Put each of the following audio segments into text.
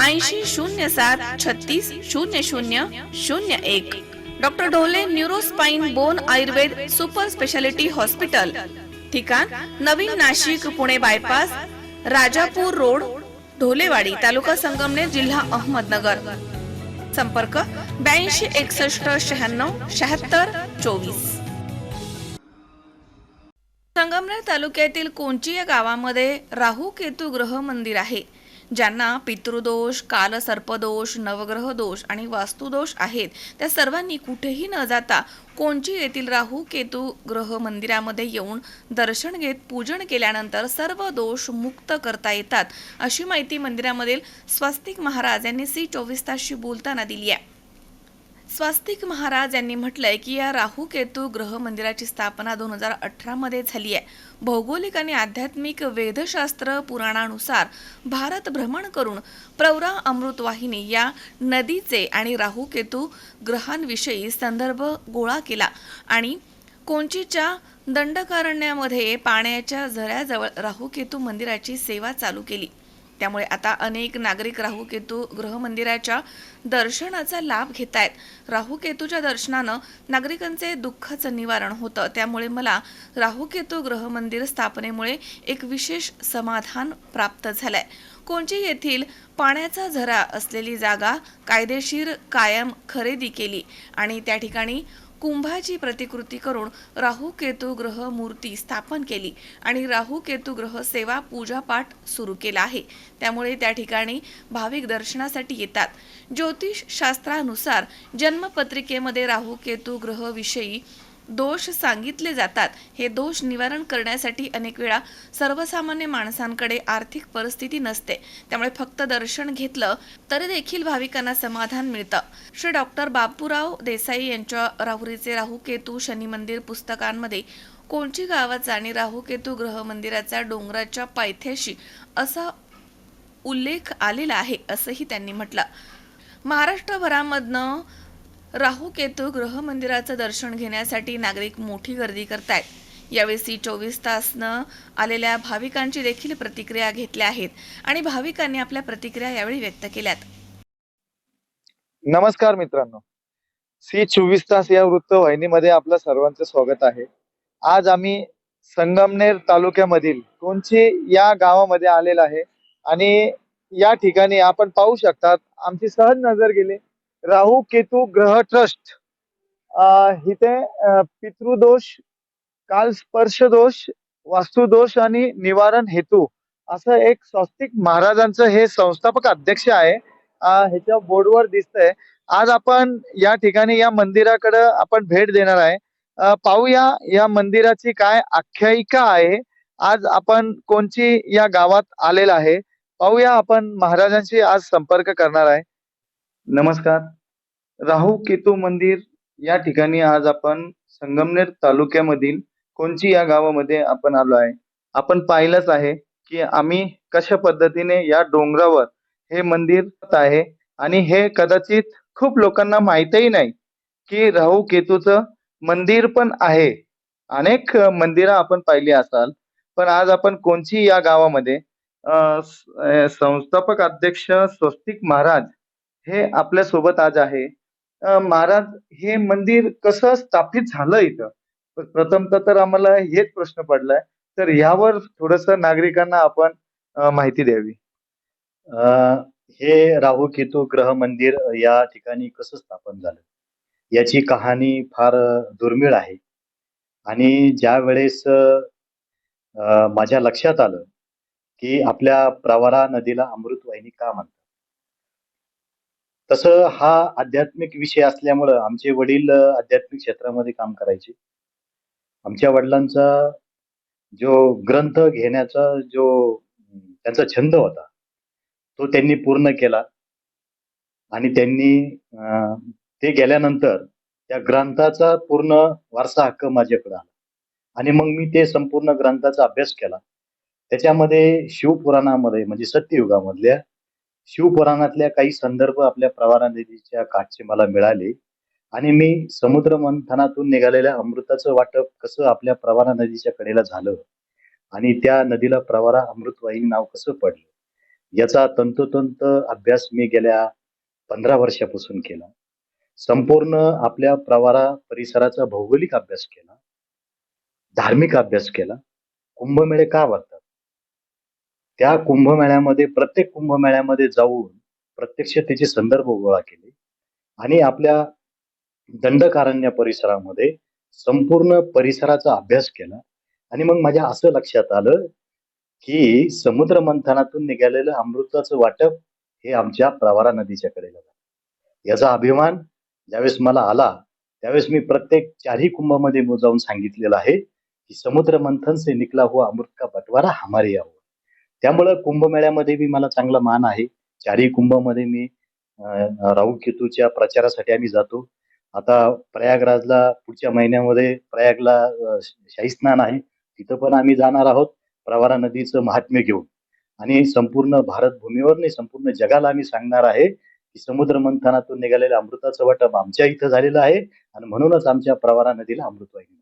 ऐंशी शून्य सात छत्तीस शून्य शून्य शून्य एक. Doctor Dhole neurospine bone Ayurveda super speciality hospital. ठिकाण नवीन नाशिक पुणे बायपास राजापूर रोड ढोलेवाडी तालुका संगमनेर जिल्हा अहमदनगर. संपर्क ब्याऐंशी एकसष्ट शहाण्णव शहात्तर चोवीस. संगमनेर तालुक्यातील कोंची या गावामध्ये राहू केतू ग्रह मंदिर आहे. ज्यांना पितृदोष कालसर्पदोष नवग्रह दोष आणि वास्तुदोष आहेत त्या सर्वांनी कुठेही न जाता कोणची येथील राहू केतू ग्रह मंदिरामध्ये येऊन दर्शन घेत पूजन केल्यानंतर सर्व दोष मुक्त करता येतात अशी माहिती मंदिरामधील स्वस्तिक महाराज यांनी सी चोवीस तासशी बोलताना दिली आहे. स्वस्तिक महाराज यांनी म्हटलंय की या राहू केतू ग्रह मंदिराची स्थापना दोन हजार अठरामध्ये झाली आहे. भौगोलिक आणि आध्यात्मिक वेदशास्त्र पुराणानुसार भारत भ्रमण करून प्रवरा अमृतवाहिनी या नदीचे आणि राहुकेतू ग्रहांविषयी संदर्भ गोळा केला आणि कोंचीच्या दंडकारण्यामध्ये पाण्याच्या झऱ्याजवळ राहूकेतू मंदिराची सेवा चालू केली. त्यामुळे आता अनेक नागरिक राहूकेतू ग्रहमंदिराच्या दर्शनाचा लाभ घेत आहेत राहूकेतूच्या दर्शनानं नागरिकांचे दुःखाचं निवारण होतं. त्यामुळे मला राहूकेतू ग्रह स्थापनेमुळे एक विशेष समाधान प्राप्त झालंय. कोणची येथील पाण्याचा झरा असलेली जागा कायदेशीर कायम खरेदी केली आणि त्या ठिकाणी कुंभाची प्रतिकृती करून राहू केतू ग्रह मूर्ती स्थापन केली आणि राहू केतू ग्रह सेवा पूजापाठ सुरू केला आहे. त्यामुळे त्या ठिकाणी भाविक दर्शनासाठी येतात. ज्योतिष शास्त्रानुसार जन्मपत्रिकेमध्ये राहू केतू ग्रह विषयी दोष सांगितले जातात. हे दोष निवारण करण्यासाठी अनेक वेळा सर्वसामान्य माणसांकडे आर्थिक परिस्थिती नसते. त्यामुळे फक्त दर्शन घेतलं तरी देखील भाविकांना समाधान मिळतं. श्री डॉक्टर बापूराव देसाई यांच्या राहुरीचे राहू केतू शनी मंदिर पुस्तकांमध्ये कोणची गावाचा आणि राहू केतू ग्रह मंदिराचा डोंगराच्या पायथ्याशी असा उल्लेख आलेला आहे असंही त्यांनी म्हटलं. महाराष्ट्रभरामधनं राहू केतू ग्रह मंदिराचं दर्शन घेण्यासाठी नागरिक मोठी गर्दी करतायत. यावेळी सी चोवीस तासनं आलेल्या भाविकांची देखील प्रतिक्रिया घेतल्या आहेत आणि भाविकांनी आपल्या प्रतिक्रिया यावेळी व्यक्त केल्यात. नमस्कार मित्रांनो. सी चोवीस तास या वृत्तवाहिनीमध्ये आपलं सर्वांचं स्वागत आहे. आज आम्ही संगमनेर तालुक्यामधील कोणची या गावामध्ये आलेला आहे आणि या ठिकाणी आपण पाहू शकतात आमची सहज नजर गेली राहू केतू ग्रह ट्रस्ट इथे पितृदोष काल स्पर्श दोष वास्तुदोष आणि निवारण हेतू. असं एक स्वस्तिक महाराजांचं हे संस्थापक अध्यक्ष आहे. ह्याच्या बोर्डवर दिसतंय. आज आपण या ठिकाणी या मंदिराकडे आपण भेट देणार आहे. पाहूया या मंदिराची काय आख्यायिका आहे. आज आपण कोणची या गावात आलेला आहे. पाहूया आपण महाराजांशी आज संपर्क करणार आहे. नमस्कार. राहू केतू मंदिर या ठिकाणी आज आपण संगमनेर तालुक्यामधील कोणची या गावामध्ये आपण आलो आहे. आपण पाहिलंच आहे की आम्ही कशा पद्धतीने या डोंगरावर हे मंदिर आहे आणि हे कदाचित खूप लोकांना माहितही नाही की राहू केतूचं मंदिर पण आहे. अनेक मंदिरं आपण पाहिली असाल पण आज आपण कोणची या गावामध्ये संस्थापक अध्यक्ष स्वस्तिक महाराज हे आपल्यासोबत आज आहे. महाराज हे मंदिर कसं स्थापित झालं इथं? प्रथमतः तर आम्हाला हेच प्रश्न पडलाय. तर यावर थोडस नागरिकांना आपण माहिती द्यावी. हे राहू केतू ग्रह मंदिर या ठिकाणी कसं स्थापन झालं? याची कहाणी फार दुर्मिळ आहे. आणि ज्या वेळेस माझ्या लक्षात आलं की आपल्या प्रवरा नदीला अमृतवाहिनी का म्हणतात? तसं हा आध्यात्मिक विषय असल्यामुळं आमचे वडील आध्यात्मिक क्षेत्रामध्ये काम करायचे. आमच्या वडिलांचा जो ग्रंथ घेण्याचा जो त्यांचा छंद होता तो त्यांनी पूर्ण केला. आणि त्यांनी अं, ते गेल्यानंतर त्या ग्रंथाचा पूर्ण वारसा हक्क माझ्याकडे आला. आणि मग मी ते संपूर्ण ग्रंथाचा अभ्यास केला. त्याच्यामध्ये शिवपुराणामध्ये म्हणजे सत्ययुगामधल्या शिवपुराणातल्या काही संदर्भ आपल्या प्रवारा नदीच्या काठचे मला मिळाले. आणि मी समुद्र मंथनातून निघालेल्या अमृताचं वाटप कसं आपल्या प्रवारा नदीच्या कडेला झालं? आणि त्या नदीला प्रवारा अमृतवाहिनी नाव कसं पडलं? याचा तंतोतंत अभ्यास मी गेल्या पंधरा वर्षापासून केला. संपूर्ण आपल्या प्रवारा परिसराचा भौगोलिक अभ्यास केला. धार्मिक अभ्यास केला. कुंभमेळे का भरतात त्या कुंभमेळ्यामध्ये प्रत्येक कुंभमेळ्यामध्ये जाऊन प्रत्यक्ष त्याचे संदर्भ गोळा केले आणि आपल्या दंडकारण्य परिसरामध्ये संपूर्ण परिसराचा अभ्यास केला. आणि मग माझ्या असं लक्षात आलं की समुद्र मंथनातून निघालेलं अमृताचं वाटप हे आमच्या प्रवारा नदीच्या कडेला झालं. याचा अभिमान ज्यावेळेस मला आला त्यावेळेस मी प्रत्येक चारही कुंभामध्ये जाऊन सांगितलेलं आहे की समुद्र मंथन से निकला हुआ अमृत का बटवारा हमारे यावर त्यामुळं कुंभमेळ्यामध्ये बी मला चांगला मान आहे. चारही कुंभामध्ये मी राहू केतूच्या प्रचारासाठी आम्ही जातो. आता प्रयागराजला पुढच्या महिन्यामध्ये प्रयागला शाही स्नान आहे. तिथं पण आम्ही जाणार आहोत. प्रवारा नदीचं महात्म्य घेऊन. आणि संपूर्ण भारत भूमीवर नाही संपूर्ण जगाला आम्ही सांगणार आहे की समुद्र मंथनातून निघालेलं अमृताचं वाटप आमच्या इथं झालेलं आहे आणि म्हणूनच आमच्या प्रवारा नदीला अमृतवाहिनी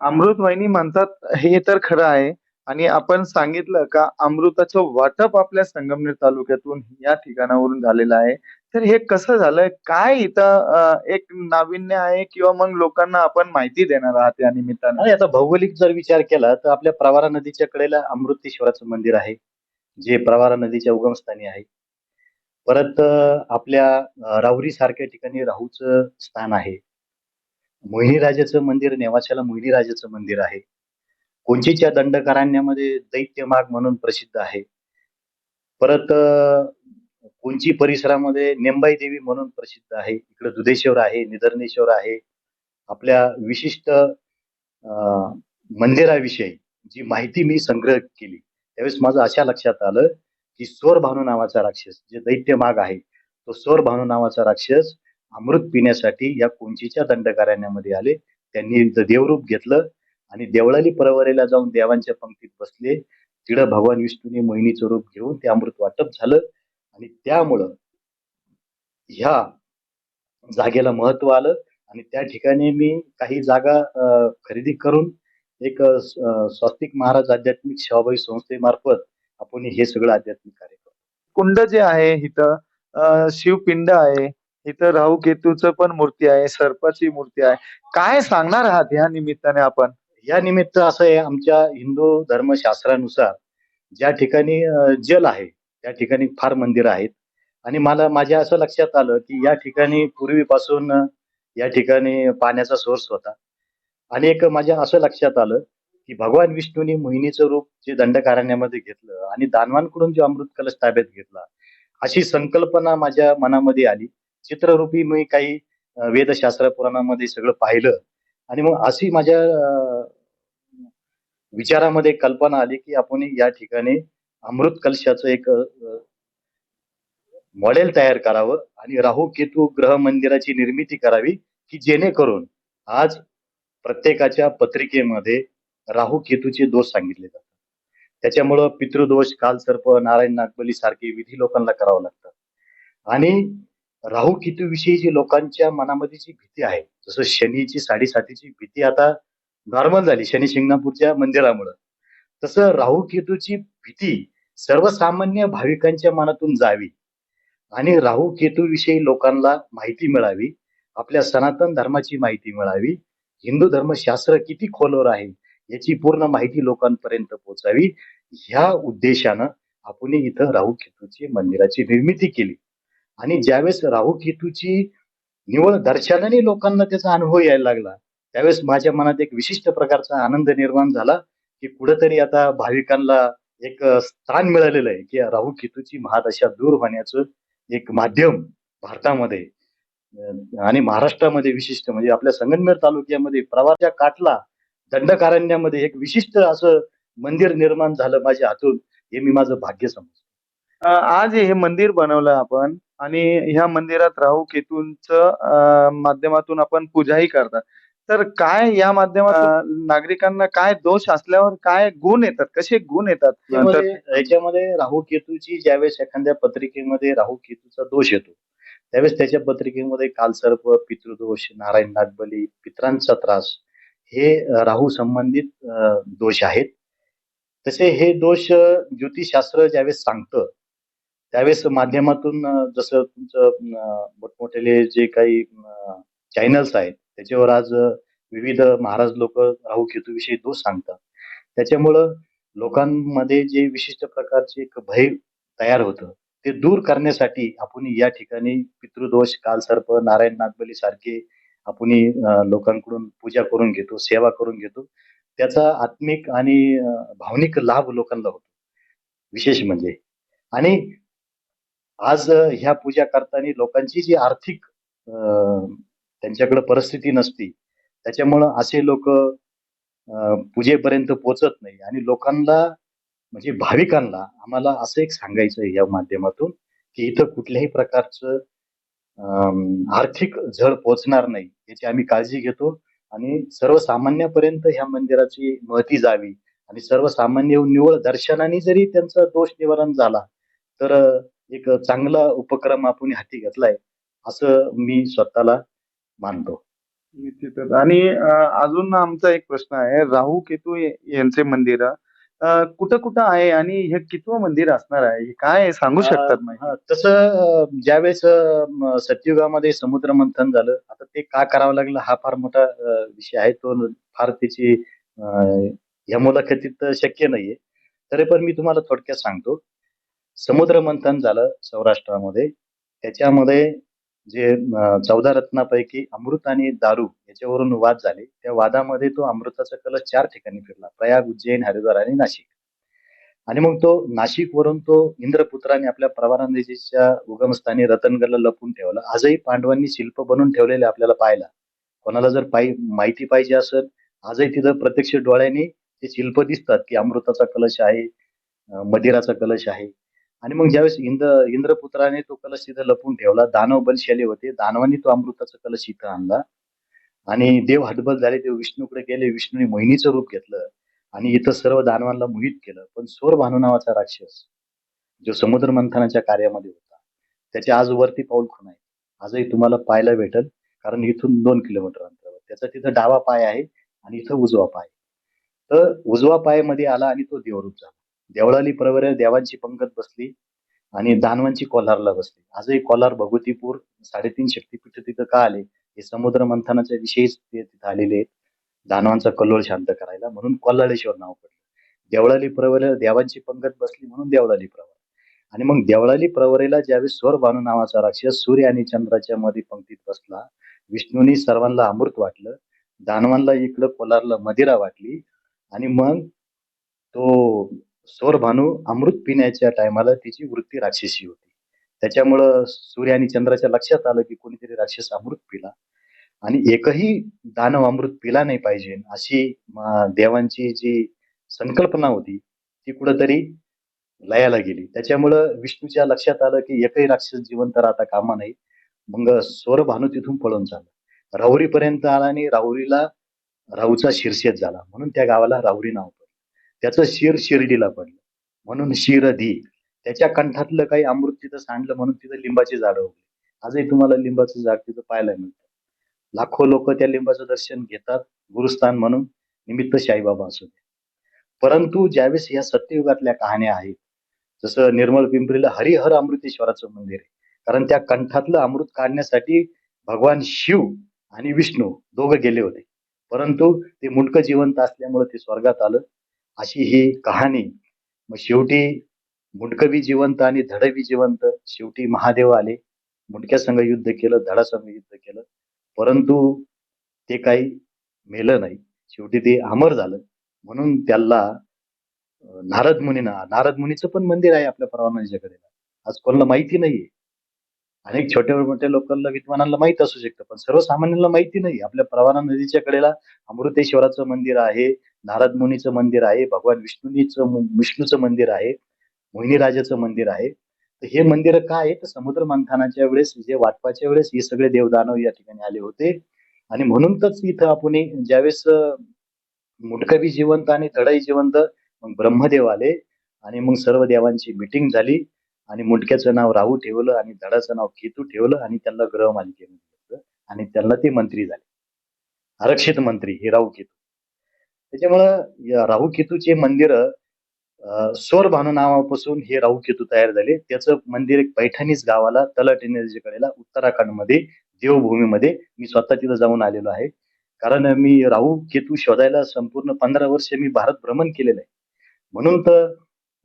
अमृतवाहिनी म्हणतात हे तर खरं आहे. आणि आपण सांगितलं का अमृताचं वाटप आपल्या संगमनेर तालुक्यातून या ठिकाणावरून झालेलं आहे. तर हे कसं झालंय? काय इथं एक नाविन्य आहे किंवा मग लोकांना आपण माहिती देणार आहात या निमित्तानं? आता भौगोलिक जर विचार केला तर आपल्या प्रवारा नदीच्या कडेला अमृतेश्वराचं मंदिर आहे जे प्रवारा नदीच्या उगमस्थानी आहे. परत आपल्या राहुरी सारख्या ठिकाणी राहूचं स्थान आहे. मोहिनीराजाचं मंदिर नेवाशाला मोहिनीराजाचं मंदिर आहे. कुंचीच्या दंडकारण्यामध्ये दैत्यमाग म्हणून प्रसिद्ध आहे. परत कुंची कोंची परिसरामध्ये नेंबाई देवी म्हणून प्रसिद्ध आहे. इकडे दुधेश्वर आहे निधर्नेश्वर आहे. आपल्या विशिष्ट अं, मंदिराविषयी जी माहिती मी संग्रह केली त्यावेळेस माझं अशा लक्षात आलं की स्वर भानू नावाचा राक्षस जे दैत्य माग आहे तो स्वर भानू नावाचा राक्षस अमृत पिण्यासाठी या कोंचीच्या दंडकारण्यामध्ये आले. त्यांनी देवरूप घेतलं. आणि देवळाली परवरेला जाऊन देवांच्या पंक्तीत बसले. तिकडं भगवान विष्णूने मोहिनीचं रूप घेऊन ते अमृत वाटप झालं. आणि त्यामुळं ह्या जागेला महत्त्व आलं. आणि त्या ठिकाणी मी काही जागा खरेदी करून एक स्वास्तिक महाराज आध्यात्मिक सेवाभावी संस्थेमार्फत आपण हे सगळं आध्यात्मिक कार्य करतो. कुंड जे आहे इथं शिवपिंड आहे. इथं राहू केतूचं पण मूर्ती आहे सर्पाची मूर्ती आहे. काय सांगणार आहात या निमित्ताने आपण? या निमित्त असं आहे आमच्या हिंदू धर्मशास्त्रानुसार ज्या ठिकाणी जल आहे त्या ठिकाणी फार मंदिरं आहेत. आणि मला माझ्या असं लक्षात आलं की या ठिकाणी पूर्वीपासून या ठिकाणी पाण्याचा सोर्स होता. आणि एक माझ्या असं लक्षात आलं की भगवान विष्णूने मोहिनीचं रूप जे दंडकारण्यामध्ये घेतलं आणि दानवांकडून जो अमृत कलश ताब्यात घेतला अशी संकल्पना माझ्या मनामध्ये आली. चित्ररूपी मी काही वेदशास्त्र पुराणामध्ये सगळं पाहिलं. आणि मग अशी माझ्या विचारामध्ये कल्पना आली की आपण या ठिकाणी अमृत कलशाचं एक मॉडेल तयार करावं आणि राहू केतू ग्रह मंदिराची निर्मिती करावी की जेणेकरून आज प्रत्येकाच्या पत्रिकेमध्ये राहू केतूचे दोष सांगितले जातात. त्याच्यामुळं पितृदोष कालसर्प नारायण नागबली सारखे विधी लोकांना करावं लागतात आणि राहू केतू विषयी जी लोकांच्या मनामध्ये जी भीती आहे जसं शनीची साडेसातीची भीती आता नॉर्मल झाली शनी शिंगणापूरच्या मंदिरामुळं. तसं राहू केतूची भीती सर्वसामान्य भाविकांच्या मनातून जावी आणि राहू केतू विषयी लोकांना माहिती मिळावी आपल्या सनातन धर्माची माहिती मिळावी हिंदू धर्मशास्त्र किती खोलवर आहे याची पूर्ण माहिती लोकांपर्यंत पोहोचावी ह्या उद्देशानं आपण इथं राहू केतूची मंदिराची निर्मिती केली. आणि ज्यावेळेस राहू केतूची निवळ दर्शनाने लोकांना त्याचा अनुभव यायला लागला त्यावेळेस माझ्या मनात एक विशिष्ट प्रकारचा आनंद निर्माण झाला की कुठंतरी आता भाविकांना एक स्थान मिळालेलं आहे की राहू केतूची महादशा दूर होण्याचं एक माध्यम भारतामध्ये आणि महाराष्ट्रामध्ये विशिष्ट म्हणजे आपल्या संगमनेर तालुक्यामध्ये प्रवाच्या काटला दंडकारण्यामध्ये एक विशिष्ट असं मंदिर निर्माण झालं माझ्या हातून हे मी माझं भाग्य समजतो. आज हे मंदिर बनवलं आपण आणि ह्या मंदिरात राहू केतूंचं माध्यमातून आपण पूजाही करतात. तर काय या माध्यमातून अं, नागरिकांना काय दोष असल्यावर काय गुण येतात? कसे गुण येतात? याच्यामध्ये राहू केतूची ज्यावेळेस एखाद्या पत्रिकेमध्ये राहू केतूचा दोष येतो त्यावेळेस त्याच्या पत्रिकेमध्ये कालसर्प पितृदोष नारायण नागबली पित्रांचा त्रास हे राहू संबंधित दोष आहेत. तसे हे दोष ज्योतिषशास्त्र ज्यावेळेस सांगतं त्यावेळेस माध्यमातून जसं तुमचं मोठमोठेले मोठमोठे जे काही चॅनल्स आहेत त्याच्यावर आज विविध महाराज लोक राहू केतूविषयी दोष सांगतात. त्याच्यामुळं लोकांमध्ये जे विशिष्ट प्रकारचे एक भय तयार होतं ते दूर करण्यासाठी आपण या ठिकाणी पितृदोष कालसर्प नारायण नागबली सारखे आपण लोकांकडून पूजा करून घेतो सेवा करून घेतो. त्याचा आत्मिक आणि भावनिक लाभ लोकांना होतो. विशेष म्हणजे. आणि आज ह्या पूजा करताना लोकांची जी आर्थिक त्यांच्याकडे परिस्थिती नसती त्याच्यामुळं असे लोक पूजेपर्यंत पोचत नाही. आणि लोकांना म्हणजे भाविकांना आम्हाला असं एक सांगायचं आहे या माध्यमातून की इथं कुठल्याही प्रकारचं आर्थिक झळ पोचणार नाही याची आम्ही काळजी घेतो. आणि सर्वसामान्यापर्यंत ह्या मंदिराची महती जावी. आणि सर्वसामान्य निवळ दर्शनाने जरी त्यांचा दोष निवारण झाला तर एक चांगला उपक्रम आपण हाती घेतलाय असं मी स्वतःला मानतो. निश्चितच. आणि अजून आमचा एक प्रश्न आहे. राहू केतू यांचे मंदिर कुठं कुठं आहे आणि हे कितवं मंदिर असणार आहे? हे काय? सांगू शकतात तसं ज्यावेळेस सत्ययुगामध्ये समुद्र मंथन झालं आता ते का करावं लागलं हा फार मोठा विषय आहे. तो फार त्याची या मुलाखतीत शक्य नाहीये. तरी पण मी तुम्हाला थोडक्यात सांगतो समुद्र मंथन झालं सौराष्ट्रामध्ये. त्याच्यामध्ये जे चौदा रत्नापैकी अमृत आणि दारू याच्यावरून वाद झाले. त्या वादामध्ये तो अमृताचा कलश चार ठिकाणी फिरला. प्रयाग उज्जैन हरिद्वार आणि नाशिक. आणि मग तो नाशिक वरून तो इंद्रपुत्राने आपल्या प्रवारांच्या उगमस्थानी रतनगडला लपून ठेवला. आजही पांडवांनी शिल्प बनवून ठेवलेले आपल्याला पाहायला. कोणाला जर पायी माहिती पाहिजे असेल आजही तिथं प्रत्यक्ष डोळ्यांनी ते शिल्प दिसतात की अमृताचा कलश आहे मदिराचा कलश आहे. आणि मग ज्यावेळेस इंद्र इंद्रपुत्राने तो कलश तिथं लपून ठेवला दानव बलशाली होते. दानवांनी तो अमृताचा कलश इथं आणला. आणि देव हतबल झाले ते विष्णूकडे गेले. विष्णूने मोहिनीचं रूप घेतलं आणि इथं सर्व दानवांना मोहित केलं. पण सोर भानू नावाचा राक्षस जो समुद्र मंथनाच्या कार्यामध्ये होता त्याचे आज वरती पाऊल खून आहे. आजही तुम्हाला पाहायला भेटल कारण इथून दोन किलोमीटर अंतरावर. त्याचा तिथं डावा पाय आहे आणि इथं उजवा पाय तर उजवा पायमध्ये आला आणि तो देवरूप झाला. देवळाली प्रवर देवांची पंगत बसली आणि दानवांची कोल्हारला बसली. आजही कोल्हार भगवतीपूर साडेतीन शक्तीपीठ तिथं का आले? हे समुद्र मंथनाच्या विषयीच ते तिथं आलेले आहेत. दानवांचा कल्लोळ शांत करायला म्हणून कोल्हाळेश्वर नाव पडलं. देवळाली प्रवर देवांची पंगत बसली म्हणून देवळाली प्रवर. आणि मग देवळाली प्रवरेला ज्यावेळेस स्वर भानू नावाचा राक्षस सूर्य आणि चंद्राच्या मध्ये पंक्तीत बसला विष्णूंनी सर्वांना अमृत वाटलं दानवांना इकडं कोलारला मदिरा वाटली आणि मग तो स्वर अमृत पिण्याच्या टायमाला तिची वृत्ती राक्षसी होती. त्याच्यामुळं सूर्य आणि चंद्राच्या लक्षात आलं की कोणीतरी राक्षस अमृत पिला. आणि एकही दानव अमृत पिला नाही पाहिजे अशी देवांची जी संकल्पना होती ती कुठंतरी लयाला गेली. त्याच्यामुळं विष्णूच्या लक्षात आलं की एकही राक्षस जिवंत राहता कामा नाही मग स्वर भानू तिथून पळून झाला राहुरीपर्यंत आला आणि राहुरीला राहूचा शीर्षेत झाला. म्हणून त्या गावाला राहुरी नाव पडलं. त्याचं शिर शिर्डीला पडलं. म्हणून शिरधी त्याच्या कंठातलं काही अमृत तिथं सांडलं म्हणून तिथं लिंबाची झाडं उगली. आजही तुम्हाला लिंबाचं झाड तिथं पाहायला मिळतं. लाखो लोक त्या लिंबाचं दर्शन घेतात गुरुस्थान म्हणून. निमित्त साईबाबा असू दे. परंतु ज्यावेळेस या सत्ययुगातल्या कहाण्या आहेत जसं निर्मळ पिंपरीला हरिहर अमृतेश्वराचं मंदिर आहे. कारण त्या कंठातलं अमृत काढण्यासाठी भगवान शिव आणि विष्णू दोघं गेले होते. परंतु ते मुंडकं जिवंत असल्यामुळे ते स्वर्गात आलं. अशी ही कहाणी. मग शेवटी मुंडकवी जिवंत आणि धडवी जिवंत शेवटी महादेव आले. मुंडक्यासंघ युद्ध केलं धडासंघ युद्ध केलं. परंतु ते काही मेलं नाही. शेवटी ते अमर झालं. म्हणून त्याला नारद मुनीना नारद मुनीचं पण मंदिर आहे आपल्या परवानाच्या कडेला. आज कोणाला माहिती नाहीये. अनेक छोट्या मोठ्या लोकांना विद्वानांना माहीत असू शकतं पण सर्वसामान्यांना माहिती नाही. आपल्या प्रवाना नदीच्या कडेला अमृतेश्वराचं मंदिर आहे. नारद मुनीचं मंदिर आहे भगवान विष्णूनीचं विष्णूचं मंदिर आहे मोहिनीराजाचं मंदिर आहे. तर हे मंदिर काय आहे तर समुद्र मंथनाच्या वेळेस जे वाटपाच्या वेळेस हे सगळे देवदानव या ठिकाणी आले होते. आणि म्हणूनच इथं आपण ज्यावेळेस मुटकवी जिवंत आणि धडाई जिवंत मग ब्रह्मदेव आले. आणि मग सर्व देवांची मिटिंग झाली. आणि मुंडक्याचं नाव राहू ठेवलं आणि धडाचं नाव केतू ठेवलं आणि त्यांना ग्रह मालिकेमध्ये आणि त्यांना ते मंत्री झाले. आरक्षित मंत्री हे राहू केतू त्याच्यामुळं या राहू केतूचे मंदिर सोर भानू नावापासून हे राहू केतू तयार झाले. त्याचं मंदिर एक पैठणीच गावाला तलट एनर्जीकडेला उत्तराखंडमध्ये देवभूमीमध्ये मी स्वतः तिथं जाऊन आलेलो आहे. कारण मी राहू केतू शोधायला संपूर्ण पंधरा वर्ष मी भारत भ्रमण केलेलं आहे. म्हणून तर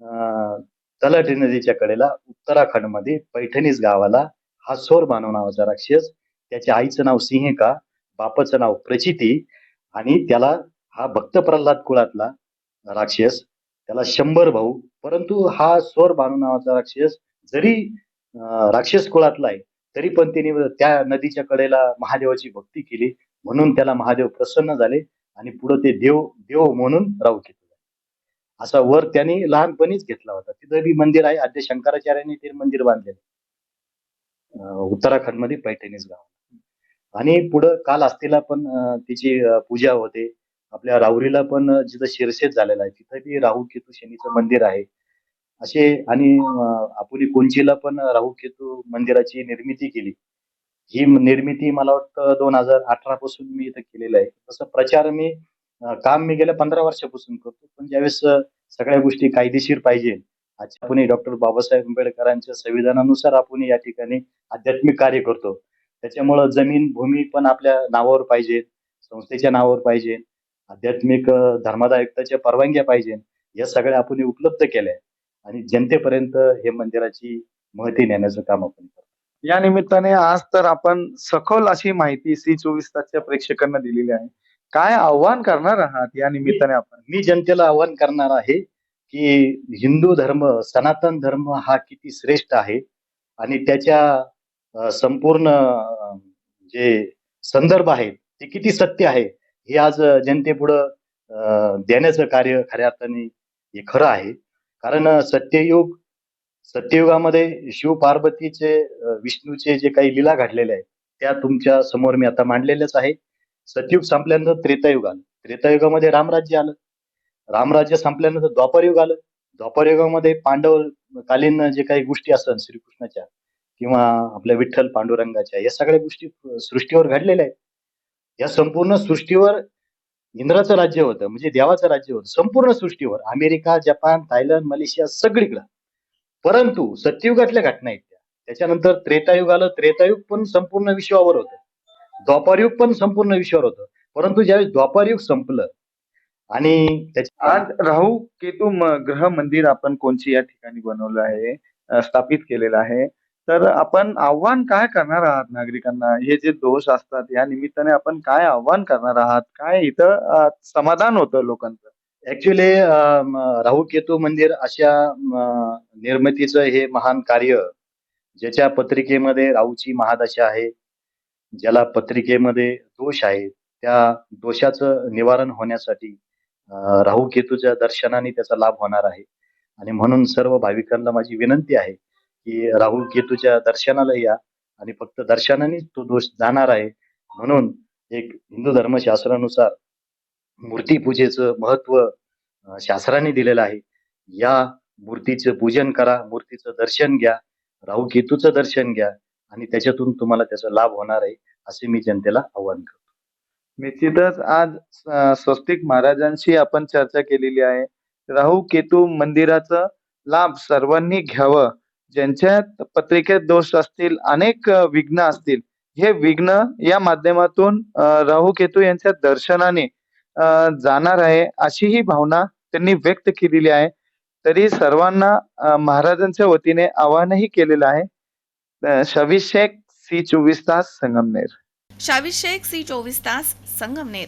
अं, तलाठी नदीच्या कडेला उत्तराखंडमध्ये पैठणीस गावाला हा सोर मानव नावाचा राक्षस त्याच्या आईचं नाव सिंहिका बापाचं नाव प्रचिती आणि त्याला हा भक्त प्रल्हाद कुळातला राक्षस त्याला शंभर भाऊ. परंतु हा स्वर भानू नावाचा राक्षस जरी राक्षस कुळातला आहे तरी पण त्याने त्या नदीच्या कडेला महादेवाची भक्ती केली. म्हणून त्याला महादेव प्रसन्न झाले आणि पुढे ते देव देव म्हणून राहू घेतले असा वर त्यांनी लहानपणीच घेतला होता. तिथं बी मंदिर आहे आद्य शंकराचार्यांनी ते मंदिर बांधलेलं. उत्तराखंडमध्ये पैठणीच गाव. आणि पुढं काल असतीला पण तिची पूजा होते. आपल्या राहुरीला पण जिथं शिरसेत झालेला आहे तिथं बी राहू केतू शनीचं मंदिर आहे. असे आणि आपुली कोंचीला पण राहू केतू मंदिराची निर्मिती केली. ही निर्मिती मला वाटतं दोन हजार अठरा पासून मी इथं केलेलं आहे. तसं प्रचार मी काम मी गेल्या पंधरा वर्षापासून करतो पण ज्यावेळेस सगळ्या गोष्टी कायदेशीर पाहिजे आज आपण डॉक्टर बाबासाहेब आंबेडकरांच्या संविधानानुसार आपण या ठिकाणी आध्यात्मिक कार्य करतो. त्याच्यामुळं जमीन भूमी पण आपल्या नावावर पाहिजे संस्थेच्या नावावर पाहिजे. आध्यात्मिक धर्मादायुक्ताच्या परवानग्या पाहिजे या सगळ्या आपण उपलब्ध केल्या आणि जनतेपर्यंत हे मंदिराची महती नेण्याचं काम आपण करतो. या निमित्ताने आज तर आपण सखोल अशी माहिती सी चोवीस तासच्या प्रेक्षकांना दिलेली आहे. काय आव्हान करणार आहात या निमित्ताने आपण? मी जनतेला आवाहन करणार आहे की हिंदू धर्म सनातन धर्म हा किती श्रेष्ठ आहे आणि त्याच्या संपूर्ण जे संदर्भ आहेत ते किती सत्य आहे हे आज जनतेपुढं अं, देण्याचं कार्य खऱ्या अर्थाने हे खरं आहे. कारण सत्ययुग सत्ययुगामध्ये शिव पार्वतीचे विष्णूचे जे काही लीला घडलेल्या आहेत त्या तुमच्यासमोर मी आता मांडलेल्याच आहे. सतयुग संपल्यानंतर त्रेतायुग आलं. त्रेतायुगामध्ये रामराज्य आलं. रामराज्य संपल्यानंतर द्वापरयुग आलं. द्वापरयुगामध्ये पांडव कालीन जे काही गोष्टी असतात श्रीकृष्णाच्या किंवा आपल्या विठ्ठल पांडुरंगाच्या या सगळ्या गोष्टी सृष्टीवर घडलेल्या आहेत. या संपूर्ण सृष्टीवर इंद्राचं राज्य होतं म्हणजे देवाचं राज्य होतं संपूर्ण सृष्टीवर. अमेरिका जपान थायलंड मलेशिया सगळीकडं. परंतु सत्ययुगातल्या घटना आहेत त्या. त्याच्यानंतर त्रेतायुग आलं त्रेतायुग पण संपूर्ण विश्वावर होतं. द्वापारयुग पण संपूर्ण विश्वावर होतं. परंतु ज्यावेळी द्वापारयुग संपलं आणि त्याच्या आज राहू केतू ग्रह मंदिर आपण कोणची या ठिकाणी बनवलं आहे स्थापित केलेलं आहे? तर आपण आव्हान काय करणार आहात नागरिकांना? हे जे दोष असतात या निमित्ताने आपण काय आव्हान करणार आहात? काय इथं समाधान होतं लोकांचं? ऍक्च्युली राहू केतू मंदिर अशा निर्मितीचं हे महान कार्य ज्याच्या पत्रिकेमध्ये राहूची महादशा आहे ज्याला पत्रिकेमध्ये दोष आहे त्या दोषाचं निवारण होण्यासाठी राहू केतूच्या दर्शनाने त्याचा लाभ होणार आहे. आणि म्हणून सर्व भाविकांना माझी विनंती आहे की राहू केतूच्या दर्शनाला या आणि फक्त दर्शनानेच तो दोष जाणार आहे. म्हणून एक हिंदू धर्मशास्त्रानुसार मूर्तीपूजेचं महत्त्व शास्त्राने दिलेलं आहे. या मूर्तीचं पूजन करा मूर्तीचं दर्शन घ्या राहू केतूचं दर्शन घ्या आणि त्याच्यातून तुम्हाला त्याचा लाभ होणार आहे असे मी जनतेला आवाहन करतो. निश्चितच आज स्वस्तिक महाराजांशी आपण चर्चा केलेली आहे. राहू केतू मंदिराचा लाभ सर्वांनी घ्यावं ज्यांच्या पत्रिकेत दोष असतील अनेक विघ्न असतील हे विघ्न या माध्यमातून राहू केतू यांच्या दर्शनाने जाणार आहे अशी ही भावना त्यांनी व्यक्त केलेली आहे. तरी सर्वांना महाराजांच्या वतीने आवाहनही केलेलं आहे. अं, सी चोवीस तास संगमनेर. शावीर सी चोवीस तास संगमनेर.